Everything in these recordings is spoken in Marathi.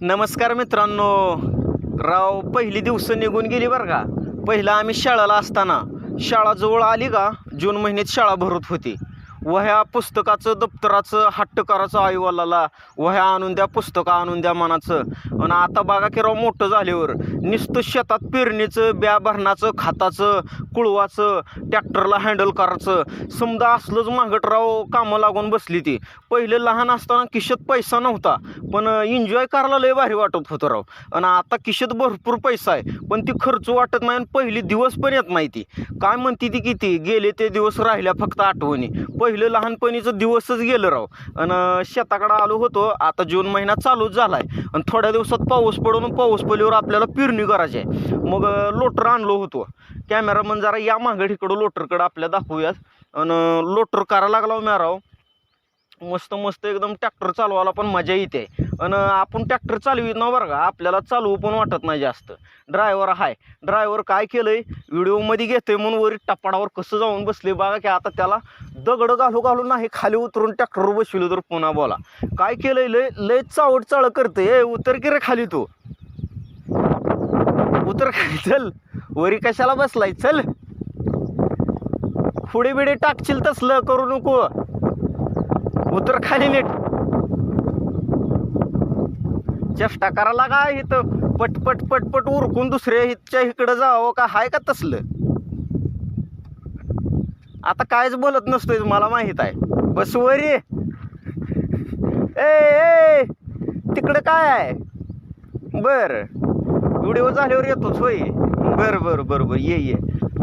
नमस्कार मित्रांनो. राव पहिली दिवस निघून गेली बरं का? पहिला आम्ही शाळेला असताना. शाळा जवळ आली का? जून महिन्यात शाळा भरत होती. वह्या पुस्तकाचं दप्तराचं हट्ट करायचं आईवालाला वह्या आणून द्या पुस्तकं आणून द्या मनाचं. आणि आता बघा की राव मोठं झाल्यावर नुसतं शेतात पेरणीचं ब्या भरणाचं खाताचं कुळवाचं ट्रॅक्टरला हँडल करायचं. समजा असलंच मागटराव कामं लागून बसली ती. पहिले लहान असताना किशत पैसा नव्हता पण एन्जॉय करायला लय भारी वाटत होतं राव. आणि आता किशत भरपूर पैसा आहे पण ती खर्च वाटत नाही आणि पहिली दिवस पण येत नाही ती. काय म्हणते ती किती? गेले ते दिवस राहिल्या फक्त आठवणी. पहिलं लहानपणीचं दिवसच गेलं राव. आणि शेताकडं आलो होतो आता जून महिना चालूच झालाय. आणि थोड्या दिवसात पाऊस पडून पाऊस पडल्यावर आपल्याला पेरणी करायची आहे. मग लोटर आणलो होतो. कॅमेरामन जरा या मागडीकडं इकडं लोटरकडं आपल्या दाखवूयात. आणि लोटर करायला लागला हो मी राव. मस्त मस्त एकदम ट्रॅक्टर चालवायला पण मजा येते. आणि आपण ट्रॅक्टर चालवीत ना बरं का? आपल्याला चालवू पण वाटत नाही जास्त. ड्रायव्हर आहे ड्रायव्हर काय केलं आहे व्हिडिओमध्ये घेतोय म्हणून वरी टपाडावर कसं जाऊन बसले बघा की आता त्याला दगड घालू घालू नाही खाली उतरून ट्रॅक्टरवर बसविलो तर पुन्हा बोला. काय केलंय? लय लय चावड चाळ करते ए उतर की रे खाली तू. उतर खाली चल. वरी कशाला बसलाय? चल. पुढे बिडे टाकशील तसलं करू नको. उतर खाली नीट. चेष्टा करा लागा इथं? पटपट पटपट उरकून दुसऱ्या हिच्या इकडं जावं का? हाय का तसलं? आता कायच बोलत नसतोय मला माहीत आहे. बस वरी ए ए तिकडं काय आहे? बर. व्हिडिओ झाल्यावर येतोच होय. बर बर बर बर. ये ये.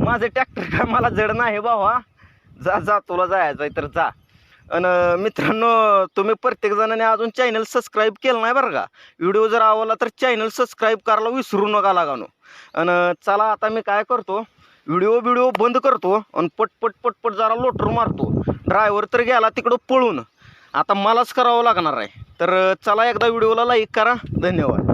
माझं ट्रॅक्टर काय मला जड नाही बाबा. जा जा तुला जायचं आहे तर जा. आणि मित्रांनो तुम्ही प्रत्येकजणाने अजून चॅनल सबस्क्राईब केलं नाही बरं का? व्हिडिओ जर आवडला तर चॅनल सबस्क्राईब करायला विसरू नका लागानो. आणि चला आता मी काय करतो? व्हिडिओ व्हिडिओ बंद करतो आणि पटपट पटपट जरा लोटर मारतो. ड्रायव्हर तर गेला तिकडं पळून. आता मलाच करावं लागणार आहे. तर चला एकदा व्हिडिओला लाईक करा. धन्यवाद.